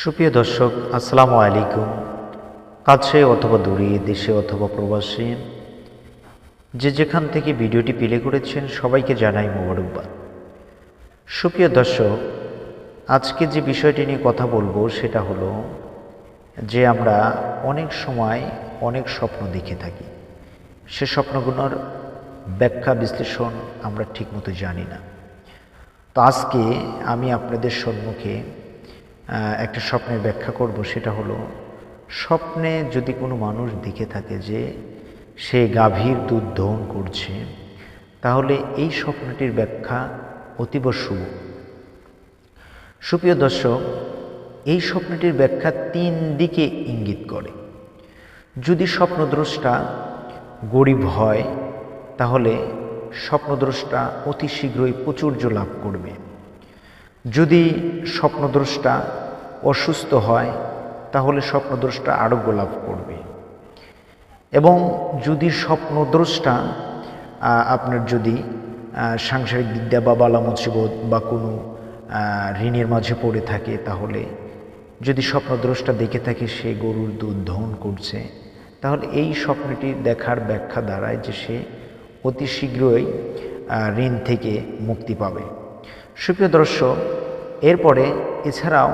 সুপ্রিয় দর্শক, আসসালামু আলাইকুম। কাছে অথবা দূরে, দেশে অথবা প্রবাসী, যে যেখান থেকে ভিডিওটি প্লে করেছেন, সবাইকে জানাই মোবারকবাদ। সুপ্রিয় দর্শক, আজকে যে বিষয়টি নিয়ে কথা বলব, সেটা হলো যে আমরা অনেক সময় অনেক স্বপ্ন দেখে থাকি। সে স্বপ্নগুলোর ব্যাখ্যা, বিশ্লেষণ আমরা ঠিকমতো জানি না। তো আজকে আমি আপনাদের সম্মুখে একটা স্বপ্নের ব্যাখ্যা করব, সেটা হলো, স্বপ্নে যদি কোনো মানুষ দেখে থাকে যে সে গাভীর দুধ দহন করছে, তাহলে এই স্বপ্নটির ব্যাখ্যা অতীব শুভ। সুপ্রিয় দর্শক, এই স্বপ্নটির ব্যাখ্যা তিন দিকে ইঙ্গিত করে। যদি স্বপ্নদ্রষ্টা গরিব হয়, তাহলে স্বপ্নদ্রষ্টা অতি শীঘ্রই প্রচুর্য লাভ করবে। যদি স্বপ্নদ্রষ্টা অসুস্থ হয়, তাহলে স্বপ্নদ্রষ্টা আরোগ্য লাভ করবে। এবং যদি স্বপ্নদ্রষ্টা আপনার যদি সাংসারিক বিদ্যা বা বালা বা কোনো ঋণের মাঝে পড়ে থাকে, তাহলে যদি স্বপ্নদ্রষ্টা দেখে থাকে সে গরুর দুধ দহন করছে, তাহলে এই স্বপ্নটি দেখার ব্যাখ্যা দ্বারায় যে সে অতি শীঘ্রই ঋণ থেকে মুক্তি পাবে। সুপ্রিয় দর্শক এরপরে এছাড়াও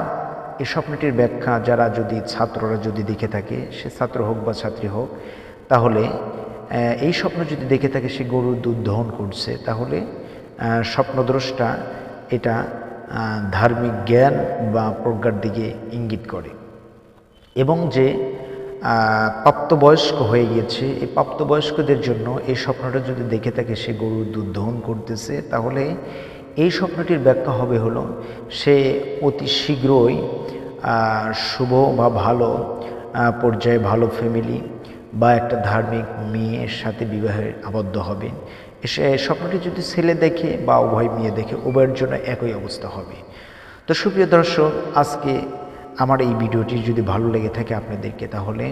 এই স্বপ্নটির ব্যাখ্যা, যারা যদি ছাত্ররা যদি দেখে থাকে, সে ছাত্র হোক বা ছাত্রী হোক, তাহলে এই স্বপ্ন যদি দেখে থাকে সে গরুর দুধ দহন করছে, তাহলে স্বপ্নদ্রষ্টা এটা ধার্মিক জ্ঞান বা প্রজ্ঞার দিকে ইঙ্গিত করে। এবং যে প্রাপ্তবয়স্ক হয়ে গিয়েছে, এই প্রাপ্তবয়স্কদের জন্য এই স্বপ্নটা যদি দেখে থাকে সে গরুর দুধ দহন করতেছে, তাহলে এই স্বপ্নটির ব্যাখ্যা হবে হলো, সে অতি শীঘ্রই শুভ বা ভালো পর্যায়ে ভালো ফ্যামিলি বা একটা ধার্মিক মেয়ের সাথে বিবাহে আবদ্ধ হবে। সে স্বপ্নটি যদি ছেলে দেখে বা উভয় মেয়ে দেখে, উভয়ের জন্য একই অবস্থা হবে। তো সুপ্রিয় দর্শক, আজকে আমার এই ভিডিওটি যদি ভালো লেগে থাকে আপনাদেরকে, তাহলে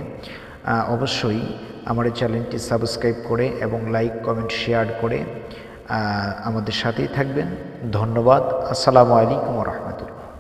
অবশ্যই আমার চ্যানেলটি সাবস্ক্রাইব করে এবং লাইক, কমেন্ট, শেয়ার করে আমাদের সাথেই থাকবেন। ধন্যবাদ। আসসালামু আলাইকুম রহমতুল্লাহ।